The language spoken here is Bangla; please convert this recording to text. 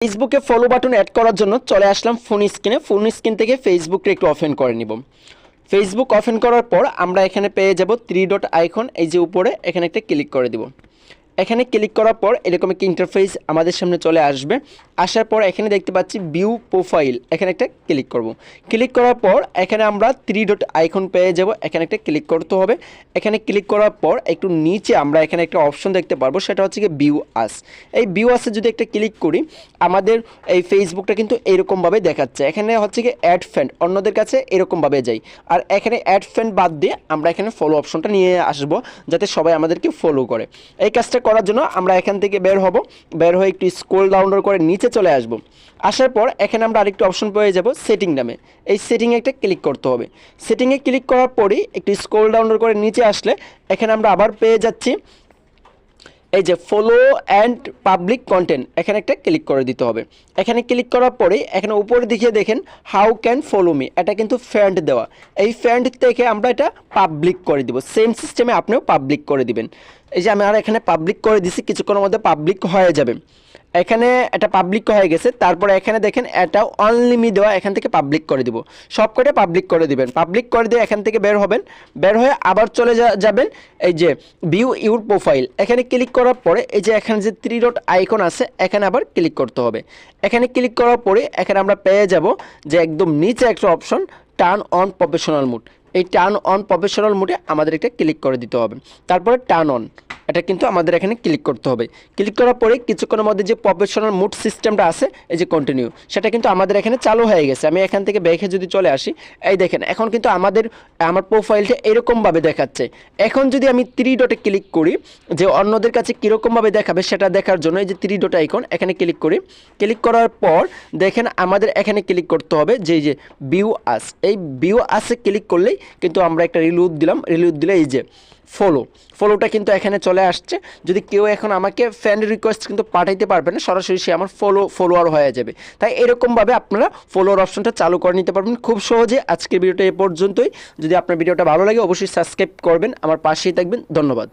ফেসবুকে ফলো বাটন অ্যাড করার জন্য চলে আসলাম ফোন স্ক্রিনে ফোন স্ক্রিন থেকে ফেসবুকটা একটু ওপেন করে নিব। ফেসবুক ওপেন করার পর আমরা এখানে পেয়ে যাব থ্রি ডট আইকন এই যে উপরে এখানে একটা ক্লিক করে দিব। এখানে ক্লিক করার পর এরকম একটা ইন্টারফেস আমাদের সামনে চলে আসবে। আসার পর এখানে দেখতে পাচ্ছি ভিউ প্রোফাইল এখানে একটা ক্লিক করব। ক্লিক করার পর এখানে আমরা থ্রি ডট আইকন পেয়ে যাব, এখানে একটা ক্লিক করতে হবে। এখানে ক্লিক করার পর একটু নিচে আমরা এখানে একটা অপশন দেখতে পারব, সেটা হচ্ছে কি ভিউ আস এই ভিউ আসে যদি একটা ক্লিক করি, আমাদের এই ফেসবুকটা কিন্তু এরকমভাবে দেখাচ্ছে। এখানে হচ্ছে কি অ্যাড ফ্রেন্ড অন্যদের কাছে এরকমভাবে যাই। আর এখানে অ্যাড ফ্রেন্ড বাদ দিয়ে আমরা এখানে ফলো অপশনটা নিয়ে আসব, যাতে সবাই আমাদেরকে ফলো করে। এই কাজটা করার জন্য আমরা এখান থেকে বের হব। বের হয়ে একটু স্কোল ডাউনলোড করে নিচে চলে আসব। আসার পর এখানে আমরা আরেকটি অপশন পেয়ে যাব সেটিং নামে। এই সেটিংয়ে একটা ক্লিক করতে হবে। সেটিংয়ে ক্লিক করার পরই একটু স্কোল ডাউনলোড করে নিচে আসলে এখানে আমরা আবার পেয়ে যাচ্ছি। এই যে ফলো অ্যান্ড পাবলিক কন্টেন্ট এখানে একটা ক্লিক করে দিতে হবে। এখানে ক্লিক করার পরে, এখানে উপরে দিকে দেখেন হাউ ক্যান ফলো মি এটা কিন্তু ফ্যান্ড দেওয়া। এই ফ্যান্ড থেকে আমরা এটা পাবলিক করে দিব। সেম সিস্টেমে আপনিও পাবলিক করে দিবেন। এই যে আমি আর এখানে পাবলিক করে দিছি, কিছুক্ষণের মধ্যে পাবলিক হয়ে যাবে। এখানে এটা পাবলিক হয়ে গেছে, তারপরে এখানে দেখেন এটা অনলিমি দেওয়া এখান থেকে পাবলিক করে দিব। সব কটা পাবলিক করে দিবেন। পাবলিক করে দিয়ে এখান থেকে বের হবেন। বের হয়ে আবার চলে যাবেন এই যে ভিউ ইউর প্রোফাইল এখানে ক্লিক করার পরে এই যে এখানে যে থ্রি ডট আইকন আছে, এখানে আবার ক্লিক করতে হবে। এখানে ক্লিক করার পরে এখানে আমরা পেয়ে যাব যে একদম নিচে একটা option turn on professional mode এই টার্ন অন প্রফেশনাল মুডে আমাদের একটা ক্লিক করে দিতে হবে। তারপরে টার্ন অন এটা কিন্তু আমাদের এখানে ক্লিক করতে হবে। ক্লিক করার পরে কিছুক্ষণের মধ্যে যে প্রফেশনাল মুড সিস্টেমটা আছে, এই যে কন্টিনিউ সেটা কিন্তু আমাদের এখানে চালু হয়ে গেছে। আমি এখান থেকে বেখে যদি চলে আসি, এই দেখেন, এখন কিন্তু আমাদের, আমার প্রোফাইলটা এরকমভাবে দেখাচ্ছে। এখন যদি আমি থ্রি ডটে ক্লিক করি, যে অন্যদের কাছে কীরকমভাবে দেখাবে সেটা দেখার জন্য এই যে থ্রি ডট আইকন এখানে ক্লিক করি। ক্লিক করার পর দেখেন আমাদের এখানে ক্লিক করতে হবে যে যে ভিউ আস এই ভিউ আসে ক্লিক করলেই কিন্তু আমরা একটা রিলুদ দিলাম। রিলুদ দিলে এই যে ফলো ফলোটা কিন্তু এখানে চলে আসছে। যদি কেউ এখন আমাকে ফ্যান রিকোয়েস্ট কিন্তু পাঠাইতে পারবে না, সরাসরি সে আমার ফলো ফলোয়ার হয়ে যাবে। তাই এরকমভাবে আপনারা ফলোয়ার অপশনটা চালু করে নিতে পারবেন। খুব সহজে আজকের ভিডিওটা এ পর্যন্তই। যদি আপনার ভিডিওটা ভালো লাগে, অবশ্যই সাবস্ক্রাইব করবেন। আমার পাশেই থাকবেন। ধন্যবাদ।